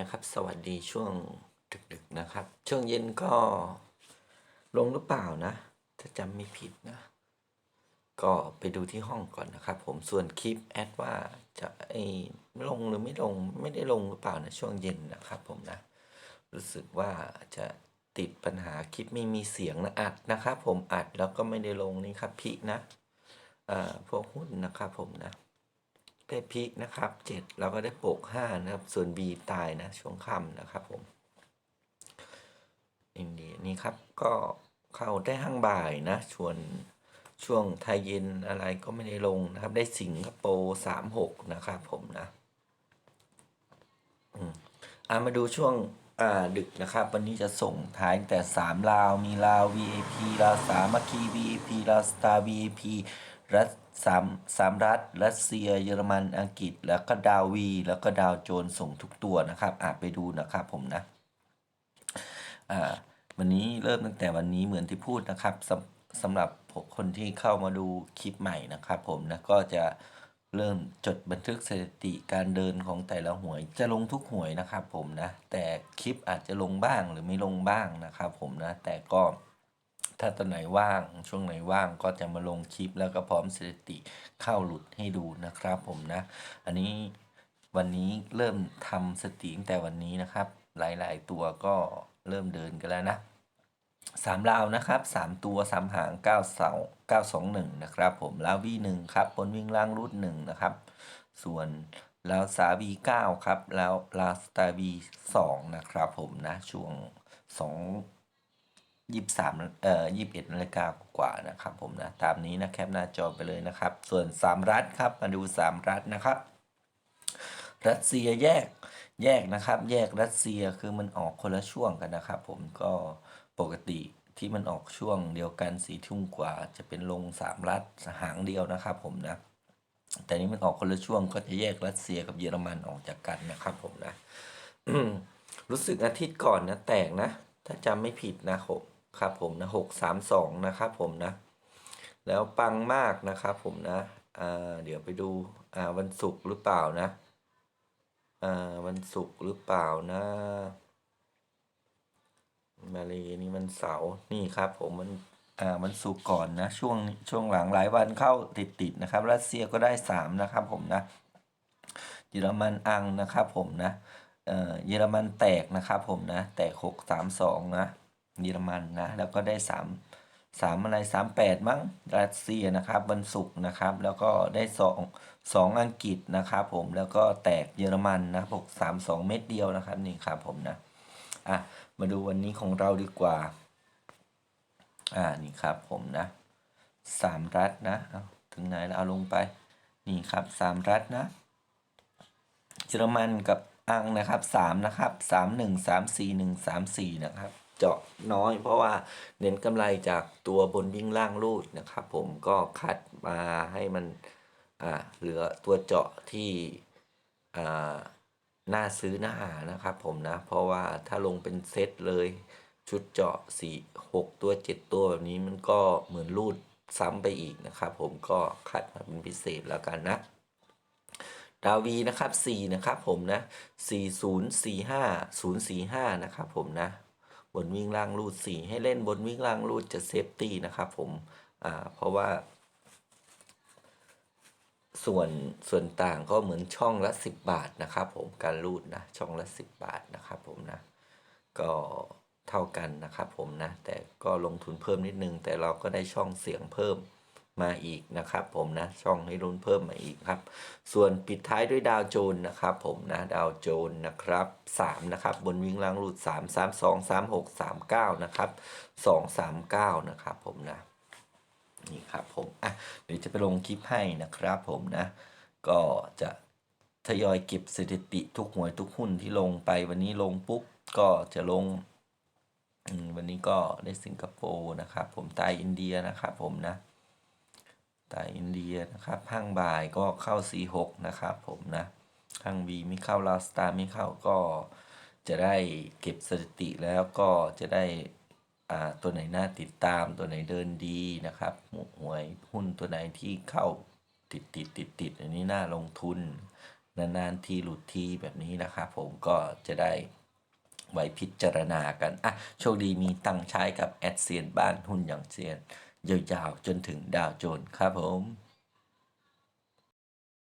นะครับ สวัสดีช่วงดึกๆนะครับ ช่วงเย็นก็ลงหรือเปล่านะ ถ้าจำไม่ผิดนะ ก็ไปดูที่ห้องก่อนนะครับ ผมส่วนคลิปแอดว่าจะไอ้ลงหรือไม่ลงไม่ได้ลงหรือเปล่านะช่วงเย็นนะครับผมนะ รู้สึกว่าจะติดปัญหาคลิปไม่มีเสียงนะอัดนะครับ ผมอัดแล้วก็ไม่ได้ลงนี่ครับพี่นะอ่าพวกหุ้นนะครับผมนะ ได้พีคนะครับเจ็ดเราก็ได้ปกห้านะครับ ส่วน B ตายนะช่วงค่ำนะครับผมอินเดียนี่ครับก็เข้าได้ห้างบ่ายนะชวนช่วงไทยเย็นอะไรก็ไม่ได้ลงนะครับ ได้สิงคโปร์สามหกนะครับผมนะอืมอ่ามาดูช่วงอ่าดึกนะครับ วันนี้จะส่งท้ายแต่สามลาว มีลาว VAP ลาวสามัคคี VAP ลาวสตาร์ VAP รัสสามสามรัฐ รัสเซีย เยอรมันอังกฤษ แล้วก็ดาววี แล้วก็ดาวโจนส์ส่งทุกตัวนะครับอ่าไปดูนะครับผมนะอ่าวันนี้เริ่มตั้งแต่วันนี้เหมือนที่พูดนะครับสำสำหรับคนที่เข้ามาดูคลิปใหม่นะครับ ผมนะก็จะเริ่มจดบันทึกสถิติการเดินของแต่ละหวย จะลงทุกหวยนะครับผมนะแต่คลิปอาจจะลงบ้างหรือไม่ลงบ้างนะครับผมนะแต่ก็ ถ้าตอนไหนว่างช่วงไหนว่างก็จะมาลงคลิปแล้วก็พร้อมสถิติเข้าหลุดให้ดูนะครับ ผมนะ อันนี้วันนี้เริ่มทำสถิติตั้งแต่วันนี้นะครับ หลายๆตัวก็เริ่มเดินกันแล้วนะสามลาวนะครับสามตัวสามหางเก้าเสาเก้าสองหนึ่งนะครับผมลาววีหนึ่งครับบนวิ่งล่างรูดหนึ่งนะครับ ส่วนลาวสาวีเก้าครับแล้วลาสตาวีสองนะครับผมนะช่วงสอง ยี่สามเอ่อยี่สิบเอ็ดนาฬิกากว่านะครับผมนะ ตามนี้นะแคปหน้าจอไปเลยนะครับ ส่วนสามรัฐครับ มาดูสามรัฐนะครับ รัสเซียแยกแยกนะครับ แยกรัสเซียคือมันออกคนละช่วงกันนะครับ ผมก็ปกติที่มันออกช่วงเดียวกันสี่ทุ่มกว่าจะเป็นลงสามรัฐหางเดียวนะครับ ผมนะ แต่นี้มันออกคนละช่วงก็จะแยกรัสเซียกับเยอรมันออกจากกันนะครับ ผมนะรู้สึกอาทิตย์ก่อนนะแตกนะ ถ้าจำไม่ผิดนะครับ ครับผมนะหกสามสองนะครับผมนะ แล้วปังมากนะครับผมนะอ่าเดี๋ยวไปดูอ่าวันศุกร์หรือเปล่านะอ่าวันศุกร์หรือเปล่านะมาเลยนี่มันเสาร์นี่ครับผมมันอ่าวันศุกร์ก่อนนะช่วงช่วงหลังหลายวันเข้าติดติดๆนะครับ รัสเซียก็ได้สามนะครับผมนะเยอรมันอังนะครับผมนะเอ่อเยอรมันแตกนะครับผมนะแตกหกสามสองนะ เยอรมันนะแล้วก็ได้สามสามอะไรสามแปดมั้งรัสเซียนะครับวันศุกร์นะครับ แล้วก็ได้สองสองอังกฤษนะครับผมแล้วก็แตกเยอรมันนะหกสามสองเม็ดเดียวนะครับนี่ครับผมนะอะมาดูวันนี้ของเราดีกว่า อ่านี่ครับผมนะสามรัฐนะเอาถึงไหนแล้วเอาลงไป นี่ครับสามรัฐนะเยอรมันกับอังนะครับสามนะครับสามหนึ่งสามสี่หนึ่งสามสี่นะครับ เจาะน้อย เพราะว่าเน้นกำไรจากตัวบนวิ่งล่างรูดนะครับ ผมก็คัดมาให้มันอ่าเหลือตัวเจาะที่อ่าน่าซื้อหน้าหานะครับ ผมนะ เพราะว่าถ้าลงเป็นเซตเลยชุดเจาะสี่หกตัวเจ็ดตัวแบบนี้มันก็เหมือนรูดซ้ำไปอีกนะครับ ผมก็คัดมาเป็นพิเศษแล้วกันนะดาวีนะครับ4นะครับผมนะ 4045 045 นะครับผมนะ บนวิ่งล่างรูด4ให้เล่นบนวิ่งล่างรูดจะเซฟตี้นะครับผมอ่าเพราะว่า ส่วนส่วนต่างก็เหมือนช่องละ 10 บาทนะครับผมการรูดนะช่องละ 10 บาทนะครับผมนะก็เท่ากันนะครับผมนะแต่ก็ลงทุนเพิ่มนิดนึง แต่เราก็ได้ช่องเสียงเพิ่ม มาอีกนะครับ ผมนะช่องให้ลุ้นเพิ่มมาอีกครับ ส่วนปิดท้ายด้วยดาวโจนส์นะครับ ผมนะดาวโจนส์นะครับ3นะครับบนวิ่งล่างรูด 3 3 2 3 6 3 9นะครับ2 3 9นะครับผมนะนี่ครับผมอะเดี๋ยวจะไปลงคลิปให้นะครับ ผมนะ ก็จะทยอยเก็บสถิติทุกหวยทุกหุ้นที่ลงไปวันนี้ลงปุ๊บก็จะลงวันนี้ก็ได้สิงคโปร์นะครับ ผมใต้อินเดียนะครับผมนะ แต่อินเดียนะครับข้างบ่ายก็เข้า C6 นะครับผมนะข้างบีไม่เข้าลาสตาไม่เข้าก็จะได้เก็บสถิติแล้วก็จะได้ตัวไหนน่าติดตามตัวไหนเดินดีนะครับหวยหุ้นตัวไหนที่เข้าติดติดติดติดอันนี้น่าลงทุน นานๆทีหลุดทีแบบนี้นะครับผมก็จะได้ไว้พิจารณากัน อะ โชคดีมีตังใช้กับแอดเซียนบ้านหุ้นอย่างเซียน ยาวๆจนถึงดาวโจนครับผม